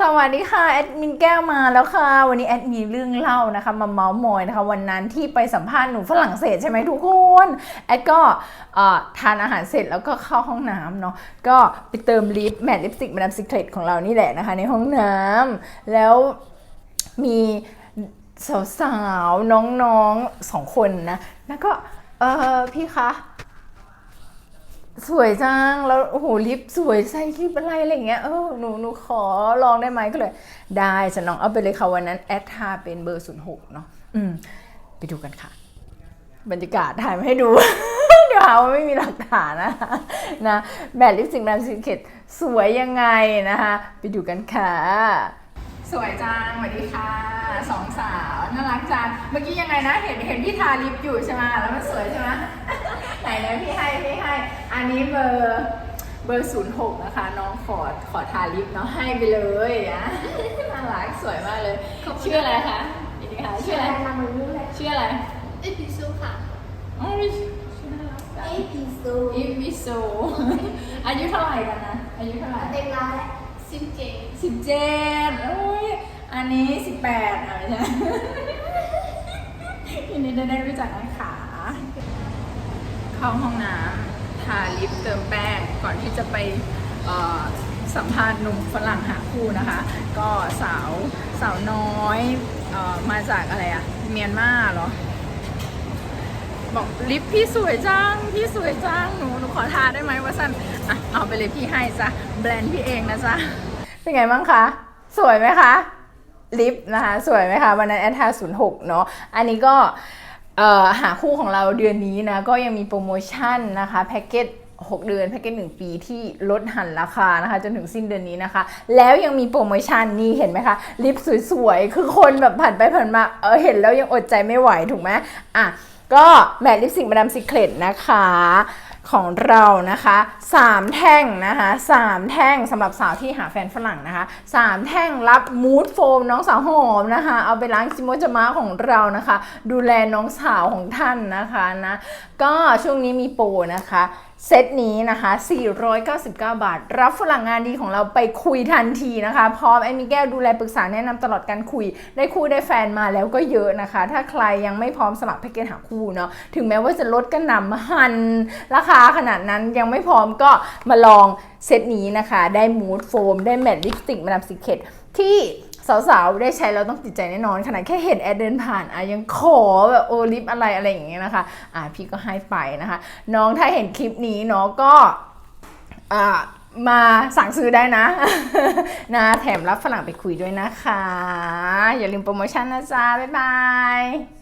สวัสดีค่ะแอดมินแก้วมาแล้วค่ะ วันนี้แอดมีเรื่องเล่านะคะมาเมาส์มอยนะคะวันนั้นที่ไปสัมภาษณ์หนูฝรั่งเศสใช่ไหมทุกคนแอดก็ทานอาหารเสร็จแล้วก็เข้าห้องน้ำเนาะก็ไปเติมลิปแมทลิปสติกมาดามซิเครตของเรานี่แหละนะคะ ในห้องน้ำแล้วมีสาวๆน้องๆสองคนนะแล้วก็เออพี่คะ สวยจัง แล้วโอ้โหลิปสวยใส่ลิปอะไรอะไรเงี้ยเออหนูหนูขอลองได้ไหมก็เลย ได้จะลองเอาไปเลยค่ะวันนั้นแอดทาเป็นเบอร์ศูนย์หกเนาะอืม ไปดูกันค่ะ บรรยากาศถ่ายมาให้ดู เดี๋ยวหาว่าไม่มีหลักฐานนะนะแมทลิปสติกแมทซิเคตสวยยังไงนะคะ ไปดูกันค่ะสวยจังสวัสดีค่ะสองสาวน่ารักจังเมื่อกี้ยังไงนะ เห็นเห็นพี่ทาลิปอยู่ใช่ไหมแล้วมันสวยใช่ไหม นเลยพี่ให้พี่ให้ อันนี้เบอร์เบอร์ศูนย์หกนะคะ น้องขอขอทาลิปเนาะให้ไปเลยนะน่ารักสวยมากเลยชื่ออะไรคะอีกทีค่ะชื่ออะไรชื่ออะไรเอพิซูค่ะอ๋อชื่อน่ารักจังเอพิซูอีวิโซอายุเท่าไหร่กันนะอายุเท่าไหร่ เต็มร้านซิมเจสิบเจ็ดโอ้ย อันนี้สิบแปดอะไม่ใช่ทีนี้ได้ได้รู้จักนะคะ เข้าห้องน้ำทาลิปเติมแป้งก่อนที่จะไปสัมภาษณ์หนุ่มฝรั่งหาคู่นะคะ ก็สาวสาวน้อยออมาจากอะไรอะเมียนมาเหรอ บอกลิปพี่สวยจัง พี่สวยจัง หนูหนูขอทาได้ไหมว่าสั้นอะเอาไปเลยพี่ให้จ้ะแบรนด์พี่เองนะจ๊ะ เป็นไงบ้างคะ สวยไหมคะ ลิปนะคะ สวยไหมคะ วันนั้นแอดทาศูนย์หกเนาะอันนี้ก็ หาคู่ของเราเดือนนี้นะก็ยังมีโปรโมชั่นนะคะแพ็กเกจ6 เดือนแพ็กเกจ1ปีที่ลดหันราคานะคะ จนถึงสิ้นเดือนนี้นะคะ แล้วยังมีโปรโมชั่นนี่เห็นไหมคะลิปสวยๆ คือคนแบบผ่านไปผ่านมาเออเห็นแล้วยังอดใจไม่ไหวถูกไหมอะก็แมทลิปสิกมาดามซิเครตนะคะ ของเรานะคะ3แท่งนะคะ3แท่งสำหรับสาวที่หาแฟนฝรั่งนะคะ3แท่งรับมูดโฟมน้องสาวหอมนะคะ เอาไปล้างจิโมจมะของเรานะคะ ดูแลน้องสาวของท่านนะคะนะก็ช่วงนี้มีโปรนะคะเซตนี้นะคะ 499 บาท รับฝรั่งงานดีของเราไปคุยทันทีนะคะ พร้อมไอ้มีแก้วดูแลปรึกษาแนะนำตลอดการคุย ได้คู่ได้แฟนมาแล้วก็เยอะนะคะ ถ้าใครยังไม่พร้อมสมัครแพ็กเกจหาคู่เนาะ ถึงแม้ว่าจะลดกันหนำหันราคาขนาดนั้นยังไม่พร้อมก็มาลองเซตนี้นะคะ ได้มูดโฟม ได้แมตต์ลิปสติกมาดามซิเคตที่สาวๆ ได้ใช้แล้วต้องติดใจแน่นอนขนาดแค่เห็นแอดเดินผ่านอะยังขอแบบโอลิปอะไรอะไรอย่างเงี้ยนะคะ อะพี่ก็ให้ไปนะคะ น้องถ้าเห็นคลิปนี้เนาะก็อ่ามาสั่งซื้อได้นะ นะแถมรับฝรั่งไปคุยด้วยนะคะ อย่าลืมโปรโมชั่นนะจ๊ะ บ๊ายบาย